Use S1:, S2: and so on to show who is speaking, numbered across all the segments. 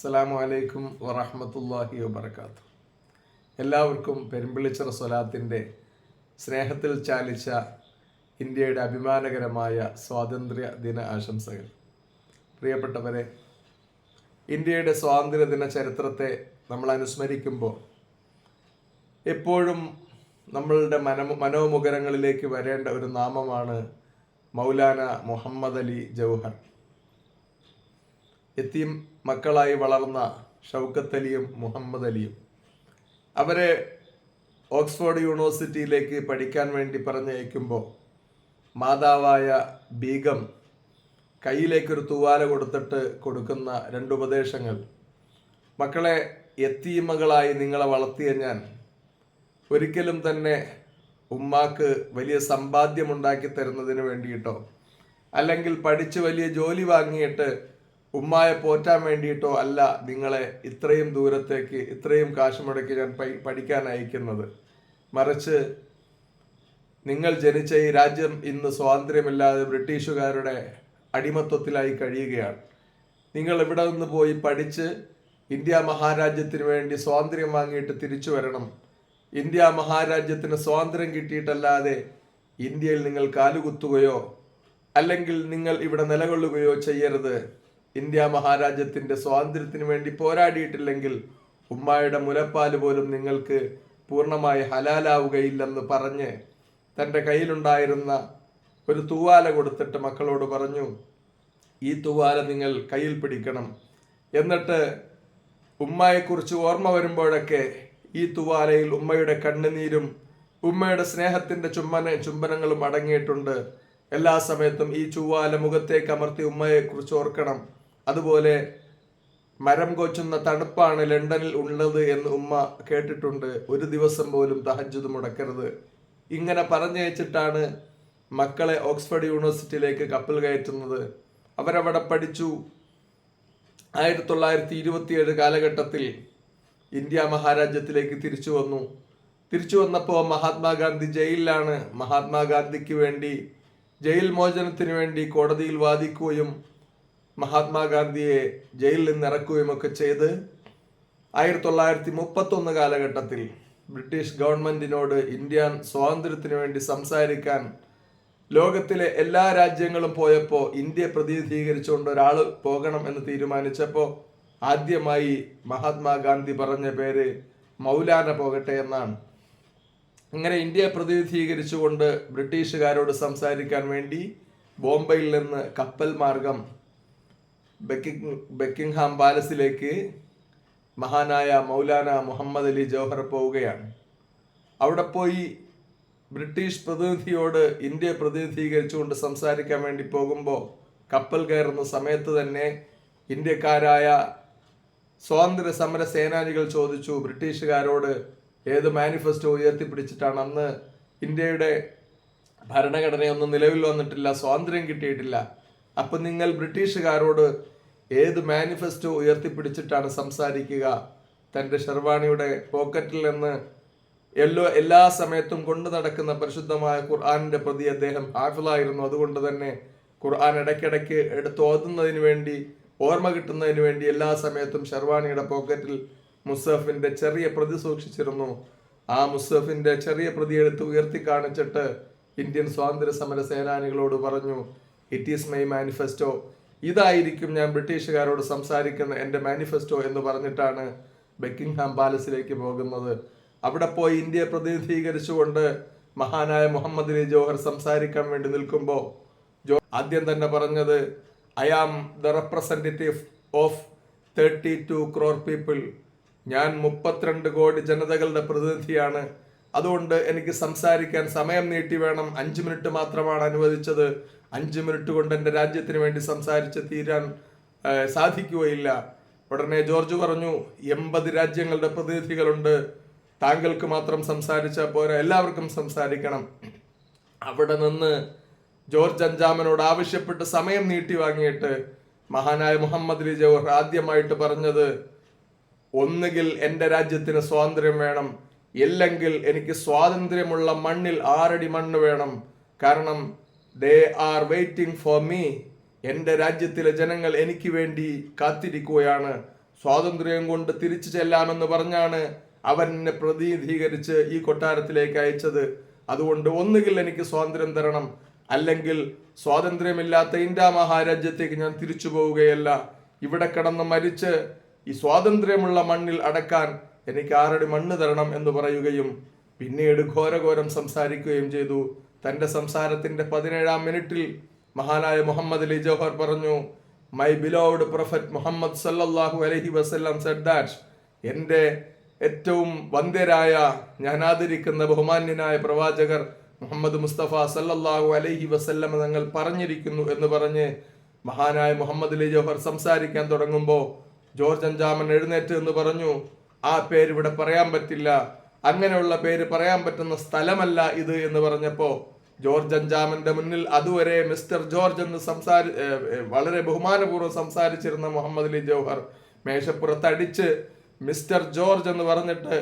S1: അസ്സലാമു അലൈക്കും വറഹമത്തല്ലാഹി വബർക്കാത്തു എല്ലാവർക്കും പെരുമ്പിളിച്ചറ സ്വലാത്തിന്റെ സ്നേഹത്തിൽ ചാലിച്ച ഇന്ത്യയുടെ അഭിമാനകരമായ സ്വാതന്ത്ര്യ ദിന ആശംസകൾ. പ്രിയപ്പെട്ടവരെ ഇന്ത്യയുടെ സ്വാതന്ത്ര്യ ദിന ചരിത്രത്തെ നമ്മൾ അനുസ്മരിക്കുമ്പോൾ എപ്പോഴും നമ്മളുടെ മന മനോമുഖരങ്ങളിലേക്ക് വരേണ്ട ഒരു നാമമാണ് മൗലാന മുഹമ്മദ് അലി ജൗഹർ. എത്തീം മക്കളായി വളർന്ന ഷൗക്കത്ത് അലിയും മുഹമ്മദ് അലിയും. അവരെ ഓക്സ്ഫോർഡ് യൂണിവേഴ്സിറ്റിയിലേക്ക് പഠിക്കാൻ വേണ്ടി പറഞ്ഞയക്കുമ്പോൾ മാതാവായ ബീഗം കയ്യിലേക്കൊരു തൂവാല കൊടുത്തിട്ട് കൊടുക്കുന്ന രണ്ട് ഉപദേശങ്ങൾ. മക്കളെ എത്തീമകളായി നിങ്ങളെ വളർത്തിയ ഞാൻ ഒരിക്കലും തന്നെ ഉമ്മാക്ക് വലിയ സമ്പാദ്യമുണ്ടാക്കി തരുന്നതിന് വേണ്ടിയിട്ടോ അല്ലെങ്കിൽ പഠിച്ച് വലിയ ജോലി വാങ്ങിയിട്ട് ഉമ്മായെ പോറ്റാൻ വേണ്ടിയിട്ടോ അല്ല നിങ്ങളെ ഇത്രയും ദൂരത്തേക്ക് ഇത്രയും കാശ് മുടക്കി ഞാൻ പഠിക്കാൻ അയക്കുന്നത്. മറിച്ച് നിങ്ങൾ ജനിച്ച ഈ രാജ്യം ഇന്ന് സ്വാതന്ത്ര്യമില്ലാതെ ബ്രിട്ടീഷുകാരുടെ അടിമത്വത്തിലായി കഴിയുകയാണ്. നിങ്ങൾ ഇവിടെ നിന്ന് പോയി പഠിച്ച് ഇന്ത്യ മഹാരാജ്യത്തിന് വേണ്ടി സ്വാതന്ത്ര്യം വാങ്ങിയിട്ട് തിരിച്ചു വരണം. ഇന്ത്യ മഹാരാജ്യത്തിന് സ്വാതന്ത്ര്യം കിട്ടിയിട്ടല്ലാതെ ഇന്ത്യയിൽ നിങ്ങൾ കാലുകുത്തുകയോ അല്ലെങ്കിൽ നിങ്ങൾ ഇവിടെ നിലകൊള്ളുകയോ ചെയ്യരുത്. ഇന്ത്യ മഹാരാജ്യത്തിന്റെ സ്വാതന്ത്ര്യത്തിന് വേണ്ടി പോരാടിയിട്ടില്ലെങ്കിൽ ഉമ്മായുടെ മുലപ്പാൽ പോലും നിങ്ങൾക്ക് പൂർണമായി ഹലാലാവുകയില്ലെന്ന് പറഞ്ഞ് തന്റെ കയ്യിലുണ്ടായിരുന്ന ഒരു തൂവാല കൊടുത്തിട്ട് മക്കളോട് പറഞ്ഞു ഈ തൂവാല നിങ്ങൾ കയ്യിൽ പിടിക്കണം. എന്നിട്ട് ഉമ്മയെക്കുറിച്ച് ഓർമ്മ വരുമ്പോഴൊക്കെ ഈ തുവാലയിൽ ഉമ്മയുടെ കണ്ണുനീരും ഉമ്മയുടെ സ്നേഹത്തിന്റെ ചുംബന ചുംബനങ്ങളും അടങ്ങിയിട്ടുണ്ട്. എല്ലാ സമയത്തും ഈ ചുവാല മുഖത്തേക്ക് അമർത്തി ഉമ്മയെക്കുറിച്ച് ഓർക്കണം. അതുപോലെ മരം കൊച്ചുന്ന തണുപ്പാണ് ലണ്ടനിൽ ഉള്ളത് എന്ന് ഉമ്മ കേട്ടിട്ടുണ്ട്. ഒരു ദിവസം പോലും തഹജ്ജുദ് മുടക്കരുത്. ഇങ്ങനെ പറഞ്ഞയച്ചിട്ടാണ് മക്കളെ ഓക്സ്ഫോർഡ് യൂണിവേഴ്സിറ്റിയിലേക്ക് കപ്പൽ കയറ്റുന്നത്. അവരവിടെ പഠിച്ചു. ആയിരത്തി തൊള്ളായിരത്തി ഇരുപത്തിയേഴ് കാലഘട്ടത്തിൽ ഇന്ത്യ മഹാരാജ്യത്തിലേക്ക് തിരിച്ചു വന്നു. തിരിച്ചു വന്നപ്പോൾ മഹാത്മാഗാന്ധി ജയിലിലാണ്. മഹാത്മാഗാന്ധിക്ക് വേണ്ടി ജയിൽ മോചനത്തിന് വേണ്ടി കോടതിയിൽ വാദിക്കുകയും മഹാത്മാഗാന്ധിയെ ജയിലിൽ നിന്ന് ഇറക്കുകയും ഒക്കെ ചെയ്ത് ആയിരത്തി തൊള്ളായിരത്തി മുപ്പത്തൊന്ന് കാലഘട്ടത്തിൽ ബ്രിട്ടീഷ് ഗവൺമെന്റിനോട് ഇന്ത്യൻ സ്വാതന്ത്ര്യത്തിന് വേണ്ടി സംസാരിക്കാൻ ലോകത്തിലെ എല്ലാ രാജ്യങ്ങളും പോയപ്പോൾ ഇന്ത്യ പ്രതിനിധീകരിച്ചുകൊണ്ട് ഒരാൾ പോകണം എന്ന് തീരുമാനിച്ചപ്പോൾ ആദ്യമായി മഹാത്മാഗാന്ധി പറഞ്ഞ പേര് മൗലാന പോകട്ടെ എന്നാണ്. അങ്ങനെ ഇന്ത്യയെ പ്രതിനിധീകരിച്ചുകൊണ്ട് ബ്രിട്ടീഷുകാരോട് സംസാരിക്കാൻ വേണ്ടി ബോംബെയിൽ നിന്ന് കപ്പൽ മാർഗം ബക്കിംഗ് ബക്കിംഗ്ഹാം പാലസിലേക്ക് മഹാനായ മൗലാന മുഹമ്മദ് അലി ജൗഹർ പോവുകയാണ്. അവിടെ പോയി ബ്രിട്ടീഷ് പ്രതിനിധിയോട് ഇന്ത്യയെ പ്രതിനിധീകരിച്ചുകൊണ്ട് സംസാരിക്കാൻ വേണ്ടി പോകുമ്പോൾ കപ്പൽ കയറുന്ന സമയത്ത് തന്നെ ഇന്ത്യക്കാരായ സ്വാതന്ത്ര്യ സമര സേനാനികൾ ചോദിച്ചു ബ്രിട്ടീഷുകാരോട് ഏത് മാനിഫെസ്റ്റോ ഉയർത്തിപ്പിടിച്ചിട്ടാണ്? അന്ന് ഇന്ത്യയുടെ ഭരണഘടനയൊന്നും നിലവിൽ വന്നിട്ടില്ല സ്വാതന്ത്ര്യം കിട്ടിയിട്ടില്ല. അപ്പൊ നിങ്ങൾ ബ്രിട്ടീഷുകാരോട് ഏത് മാനിഫെസ്റ്റോ ഉയർത്തിപ്പിടിച്ചിട്ടാണ് സംസാരിക്കുക? തന്റെ ഷെർവാണിയുടെ പോക്കറ്റിൽ നിന്ന് എല്ലോ എല്ലാ സമയത്തും കൊണ്ടു നടക്കുന്ന പരിശുദ്ധമായ ഖുർആാനിന്റെ പ്രതി അദ്ദേഹം ആഫിലായിരുന്നു അതുകൊണ്ട് തന്നെ ഖുർആൻ ഇടയ്ക്കിടയ്ക്ക് എടുത്ത് ഓതുന്നതിന് വേണ്ടി ഓർമ്മ കിട്ടുന്നതിന് വേണ്ടി എല്ലാ സമയത്തും ഷെർവാണിയുടെ പോക്കറ്റിൽ മുസഫിന്റെ ചെറിയ പ്രതി സൂക്ഷിച്ചിരുന്നു. ആ മുസഫിന്റെ ചെറിയ പ്രതി എടുത്ത് ഉയർത്തി കാണിച്ചിട്ട് ഇന്ത്യൻ സ്വാതന്ത്ര്യ സമര സേനാനികളോട് പറഞ്ഞു ഇറ്റ് ഈസ് മൈ മാനിഫെസ്റ്റോ ഇതായിരിക്കും ഞാൻ ബ്രിട്ടീഷുകാരോട് സംസാരിക്കുന്ന എന്റെ മാനിഫെസ്റ്റോ എന്ന് പറഞ്ഞിട്ടാണ് ബക്കിംഗ്ഹാം പാലസിലേക്ക് പോകുന്നത്. അവിടെ പോയി ഇന്ത്യയെ പ്രതിനിധീകരിച്ചുകൊണ്ട് മഹാനായ മുഹമ്മദ് അലി ജോഹർ സംസാരിക്കാൻ വേണ്ടി നിൽക്കുമ്പോൾ ജോ ആദ്യം തന്നെ പറഞ്ഞത് I am the representative of thirty two crore people ഞാൻ മുപ്പത്തിരണ്ട് കോടി ജനതകളുടെ പ്രതിനിധിയാണ്. അതുകൊണ്ട് എനിക്ക് സംസാരിക്കാൻ സമയം നീട്ടി വേണം. അഞ്ച് മിനിറ്റ് മാത്രമാണ് അനുവദിച്ചത്. അഞ്ച് മിനിറ്റ് കൊണ്ട് എന്റെ രാജ്യത്തിന് വേണ്ടി സംസാരിച്ച് തീരാൻ സാധിക്കുകയില്ല. ഉടനെ ജോർജ് പറഞ്ഞു എൺപത് രാജ്യങ്ങളുടെ പ്രതിനിധികളുണ്ട്. താങ്കൾക്ക് മാത്രം സംസാരിച്ചാൽ പോരാ എല്ലാവർക്കും സംസാരിക്കണം. അവിടെ നിന്ന് ജോർജ് അഞ്ചാമനോട് ആവശ്യപ്പെട്ട് സമയം നീട്ടി വാങ്ങിയിട്ട് മഹാനായ മുഹമ്മദ് അലി ജവഹർ ആദ്യമായിട്ട് പറഞ്ഞത് ഒന്നുകിൽ എന്റെ രാജ്യത്തിന് സ്വാതന്ത്ര്യം വേണം ഇല്ലെങ്കിൽ എനിക്ക് സ്വാതന്ത്ര്യമുള്ള മണ്ണിൽ ആറടി മണ്ണ് വേണം. കാരണം they are waiting for me എന്റെ രാജ്യത്തിലെ ജനങ്ങൾ എനിക്ക് വേണ്ടി കാത്തിരിക്കുകയാണ്. സ്വാതന്ത്ര്യം കൊണ്ട് തിരിച്ചു ചെല്ലാമെന്ന് പറഞ്ഞാണ് അവൻ എന്നെ പ്രതിനിധീകരിച്ച് ഈ കൊട്ടാരത്തിലേക്ക് അയച്ചത്. അതുകൊണ്ട് ഒന്നുകിൽ എനിക്ക് സ്വാതന്ത്ര്യം തരണം അല്ലെങ്കിൽ സ്വാതന്ത്ര്യമില്ലാത്ത ഇന്ത്യ മഹാരാജ്യത്തേക്ക് ഞാൻ തിരിച്ചു പോവുകയല്ല. ഇവിടെ കിടന്ന് മരിച്ച് ഈ സ്വാതന്ത്ര്യമുള്ള മണ്ണിൽ അടക്കാൻ എനിക്ക് ആറടി മണ്ണ് തരണം എന്ന് പറയുകയും പിന്നീട് ഘോരഘോരം സംസാരിക്കുകയും ചെയ്തു. തന്റെ സംസാരത്തിന്റെ പതിനേഴാം മിനിറ്റിൽ മഹാനായ മുഹമ്മദ് അലി ജോഹർ പറഞ്ഞു മൈ ബിലോവ്ഡ് പ്രൊഫറ്റ് മുഹമ്മദ് സല്ലാഹു അലഹി വസല്ലം സെഡ് ദാറ്റ് എന്റെ ഏറ്റവും വന്ധ്യരായ ഞാൻ ആദരിക്കുന്ന ബഹുമാന്യനായ പ്രവാചകർ മുഹമ്മദ് മുസ്തഫ സല്ലല്ലാഹു അലൈഹി വസല്ലം തങ്ങൾ പറഞ്ഞിരിക്കുന്നു എന്ന് പറഞ്ഞ് മഹാനായ മുഹമ്മദ് അലി ജോഹർ സംസാരിക്കാൻ തുടങ്ങുമ്പോൾ ജോർജ് അഞ്ചാമൻ എഴുന്നേറ്റ് എന്ന് പറഞ്ഞു ആ പേരിവിടെ പറയാൻ പറ്റില്ല. അങ്ങനെയുള്ള പേര് പറയാൻ പറ്റുന്ന സ്ഥലമല്ല ഇത് എന്ന് പറഞ്ഞപ്പോൾ ജോർജ് അഞ്ചാമന്റെ മുന്നിൽ അതുവരെ മിസ്റ്റർ ജോർജ് എന്ന് സംസാരി വളരെ ബഹുമാനപൂർവം സംസാരിച്ചിരുന്ന മുഹമ്മദ് അലി ജൗഹർ മേശപ്പുറത്തടിച്ച് മിസ്റ്റർ ജോർജ് എന്ന് പറഞ്ഞിട്ട്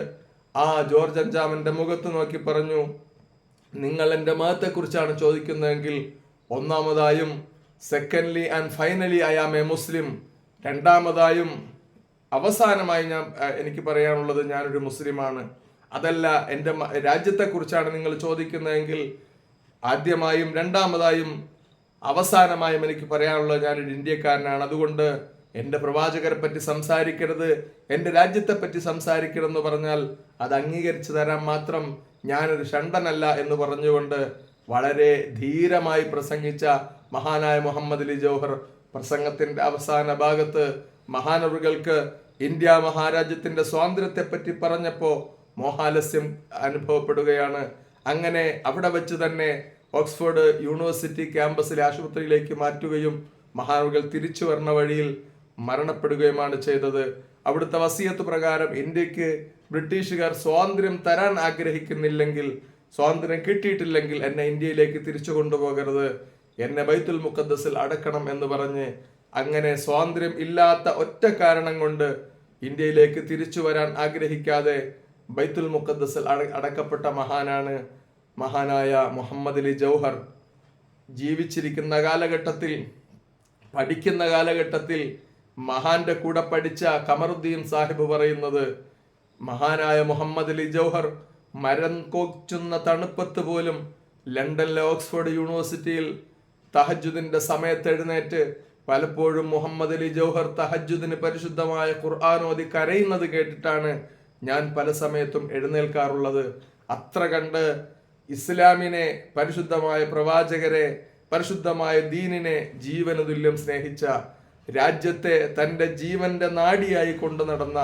S1: ആ ജോർജ് അഞ്ചാമന്റെ മുഖത്ത് നോക്കി പറഞ്ഞു നിങ്ങൾ എന്റെ മതത്തെക്കുറിച്ചാണ് ചോദിക്കുന്നതെങ്കിൽ ഒന്നാമതായും secondly and finally I am a Muslim രണ്ടാമതായും അവസാനമായി ഞാൻ എനിക്ക് പറയാനുള്ളത് ഞാനൊരു മുസ്ലിമാണ്. അതല്ല എന്റെ രാജ്യത്തെക്കുറിച്ചാണ് നിങ്ങൾ ചോദിക്കുന്നതെങ്കിൽ ആദ്യമായും രണ്ടാമതായും അവസാനമായും എനിക്ക് പറയാനുള്ളത് ഞാനൊരു ഇന്ത്യക്കാരനാണ്. അതുകൊണ്ട് എന്റെ പ്രവാചകരെ പറ്റി സംസാരിക്കരുത് എന്റെ രാജ്യത്തെ പറ്റി സംസാരിക്കരുതെന്ന് പറഞ്ഞാൽ അത് അംഗീകരിച്ചു തരാൻ മാത്രം ഞാനൊരു ഷണ്ടനല്ല എന്ന് പറഞ്ഞുകൊണ്ട് വളരെ ധീരമായി പ്രസംഗിച്ച മഹാനായ മുഹമ്മദ് അലി ജൗഹർ പ്രസംഗത്തിന്റെ അവസാന ഭാഗത്ത് മഹാനവറുകൾക്ക് ഇന്ത്യ മഹാരാജ്യത്തിന്റെ സ്വാതന്ത്ര്യത്തെപ്പറ്റി പറഞ്ഞപ്പോൾ മോഹാലസ്യം അനുഭവപ്പെടുകയാണ്. അങ്ങനെ അവിടെ വെച്ച് തന്നെ ഓക്സ്ഫോർഡ് യൂണിവേഴ്സിറ്റി ക്യാമ്പസിലെ ആശുപത്രിയിലേക്ക് മാറ്റുകയും മഹാനവറുകൾ തിരിച്ചു വരുന്ന വഴിയിൽ മരണപ്പെടുകയുമാണ് ചെയ്തത്. അവിടുത്തെ വസീയത്ത് പ്രകാരം ഇന്ത്യയ്ക്ക് ബ്രിട്ടീഷുകാർ സ്വാതന്ത്ര്യം തരാൻ ആഗ്രഹിക്കുന്നില്ലെങ്കിൽ സ്വാതന്ത്ര്യം കിട്ടിയിട്ടില്ലെങ്കിൽ എന്നെ ഇന്ത്യയിലേക്ക് തിരിച്ചു കൊണ്ടുപോകരുത്. എന്നെ ബൈത്തുൽ മുഖദ്ദസിൽ അടക്കണം എന്ന് പറഞ്ഞ് അങ്ങനെ സ്വാതന്ത്ര്യം ഇല്ലാത്ത ഒറ്റ കാരണം കൊണ്ട് ഇന്ത്യയിലേക്ക് തിരിച്ചു വരാൻ ആഗ്രഹിക്കാതെ ബൈത്തുൽ മുഖദ്ദസിൽ അടക്കപ്പെട്ട മഹാനാണ് മഹാനായ മുഹമ്മദ് അലി ജൗഹർ. ജീവിച്ചിരിക്കുന്ന കാലഘട്ടത്തിൽ പഠിക്കുന്ന കാലഘട്ടത്തിൽ മഹാന്റെ കൂടെ പഠിച്ച കമറുദ്ദീൻ സാഹിബ് പറയുന്നത് മഹാനായ മുഹമ്മദ് അലി ജൗഹർ മരം കോച്ചുന്ന തണുപ്പത്ത് പോലും ലണ്ടനിലെ ഓക്സ്ഫോർഡ് യൂണിവേഴ്സിറ്റിയിൽ തഹജുദിന്റെ സമയത്ത് എഴുന്നേറ്റ് പലപ്പോഴും മുഹമ്മദ് അലി ജൗഹർ തഹജുദിന് പരിശുദ്ധമായ ഖുർആൻ ഓതി കരയുന്നത് കേട്ടിട്ടാണ് ഞാൻ പല സമയത്തും എഴുന്നേൽക്കാറുള്ളത് അത്ര കണ്ട് ഇസ്ലാമിനെ പരിശുദ്ധമായ പ്രവാചകരെ പരിശുദ്ധമായ ദീനിനെ ജീവന തുല്യം സ്നേഹിച്ച രാജ്യത്തെ തന്റെ ജീവന്റെ നാടിയായി കൊണ്ടു നടന്ന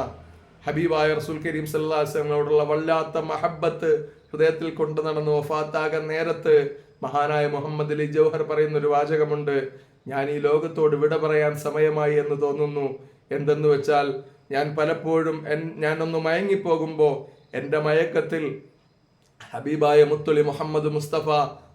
S1: ഹബീബായ റസൂൽ കരീം സല്ലാസ്ലങ്ങളോടുള്ള വല്ലാത്ത മഹബത്ത് ഹൃദയത്തിൽ കൊണ്ടു നടന്നു വഫാത്താകാൻ നേരത്ത് മഹാനായ മുഹമ്മദ് അലി ജൗഹർ പറയുന്ന ഒരു വാചകമുണ്ട് ഞാൻ ഈ ലോകത്തോട് വിട പറയാൻ സമയമായി എന്ന് തോന്നുന്നു. എന്തെന്ന് വെച്ചാൽ ഞാൻ പലപ്പോഴും എൻ- ഞാനൊന്ന് മയങ്ങിപ്പോകുമ്പോൾ എന്റെ മയക്കത്തിൽ ഹബീബായ മുത്തുളി മുഹമ്മദ് മുസ്തഫ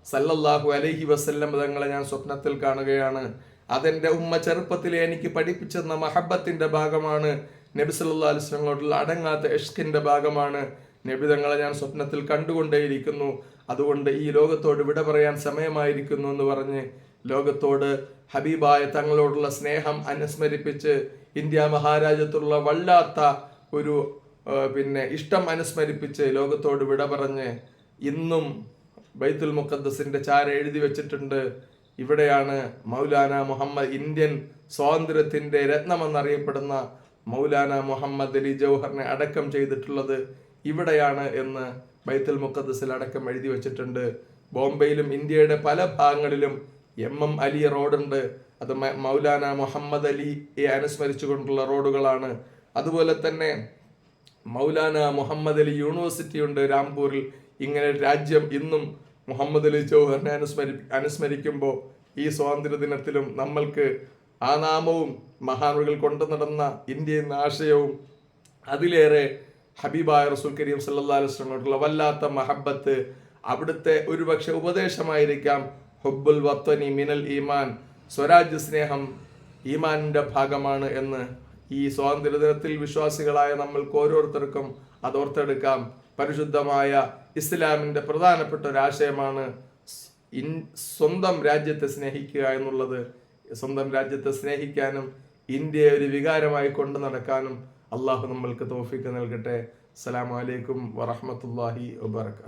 S1: സല്ലല്ലാഹു അലൈഹി വസല്ലം തങ്ങളെ ഞാൻ സ്വപ്നത്തിൽ കാണുകയാണ്. അതെന്റെ ഉമ്മ ചെറുപ്പത്തിലെ എനിക്ക് പഠിപ്പിച്ചെന്ന മഹബത്തിന്റെ ഭാഗമാണ്. നബി സല്ലല്ലാഹു അലൈഹി വസല്ലമയോടുള്ള അടങ്ങാത്ത ഇഷ്കിന്റെ ഭാഗമാണ്. നബി തങ്ങളെ ഞാൻ സ്വപ്നത്തിൽ കണ്ടുകൊണ്ടേയിരിക്കുന്നു. അതുകൊണ്ട് ഈ ലോകത്തോട് വിട പറയാൻ സമയമായിരിക്കുന്നു എന്ന് പറഞ്ഞ് ലോകത്തോട് ഹബീബായ തങ്ങളോടുള്ള സ്നേഹം അനുസ്മരിപ്പിച്ച് ഇന്ത്യ മഹാരാജ്യത്തുള്ള വല്ലാത്ത ഒരു പിന്നെ ഇഷ്ടം അനുസ്മരിപ്പിച്ച് ലോകത്തോട് വിട പറഞ്ഞ് ഇന്നും ബൈത്തുൽ മുഖദ്ദസിന്റെ ചാര എഴുതി വെച്ചിട്ടുണ്ട്. ഇവിടെയാണ് മൗലാന മുഹമ്മദ് ഇന്ത്യൻ സ്വാതന്ത്ര്യത്തിന്റെ രത്നമെന്നറിയപ്പെടുന്ന മൗലാന മുഹമ്മദ് അലി ജൗഹറിനെ അടക്കം ചെയ്തിട്ടുള്ളത് ഇവിടെയാണ് എന്ന് ബൈത്തുൽ മുഖദ്ദസിൽ അടക്കം എഴുതി വെച്ചിട്ടുണ്ട്. ബോംബെയിലും ഇന്ത്യയുടെ പല ഭാഗങ്ങളിലും എം എം അലി റോഡുണ്ട്. അത് മൗലാന മുഹമ്മദ് അലിയെ അനുസ്മരിച്ചുകൊണ്ടുള്ള റോഡുകളാണ്. അതുപോലെ തന്നെ മൗലാന മുഹമ്മദ് അലി യൂണിവേഴ്സിറ്റി ഉണ്ട് രാംപൂരിൽ. ഇങ്ങനെ രാജ്യം ഇന്നും മുഹമ്മദ് അലി ജൗഹറിനെ അനുസ്മരി അനുസ്മരിക്കുമ്പോൾ ഈ സ്വാതന്ത്ര്യ ദിനത്തിലും നമ്മൾക്ക് ആ നാമവും മഹാനുകൾ കൊണ്ടു നടന്ന ഇന്ത്യ എന്ന ആശയവും അതിലേറെ ഹബീബായ റസൂൽ കരീം സല്ലാ അലൈഹി വസല്ലമയോടുള്ള വല്ലാത്ത മഹബത്ത് അവിടുത്തെ ഒരുപക്ഷെ ഉപദേശമായിരിക്കാം. ഹുബ്ബുൽ വത്തനി മിനൽ ഈമാൻ സ്വരാജ്യ സ്നേഹം ഈമാനിന്റെ ഭാഗമാണ് എന്ന് ഈ സ്വാതന്ത്ര്യ ദിനത്തിൽ വിശ്വാസികളായ നമ്മൾക്ക് ഓരോരുത്തർക്കും അത് ഓർത്തെടുക്കാം പരിശുദ്ധമായ ഇസ്ലാമിന്റെ പ്രധാനപ്പെട്ട ഒരാശയമാണ് ഇൻ സ്വന്തം രാജ്യത്തെ സ്നേഹിക്കുക എന്നുള്ളത്. സ്വന്തം രാജ്യത്തെ സ്നേഹിക്കാനും ഇന്ത്യയെ ഒരു വികാരമായി കൊണ്ടു നടക്കാനും അള്ളാഹു നമ്മൾക്ക് തോഫിക്ക് നൽകട്ടെ. അസ്സാം അലൈക്കും വറഹ്മത്തുള്ളാഹി വബറകാതുഹു.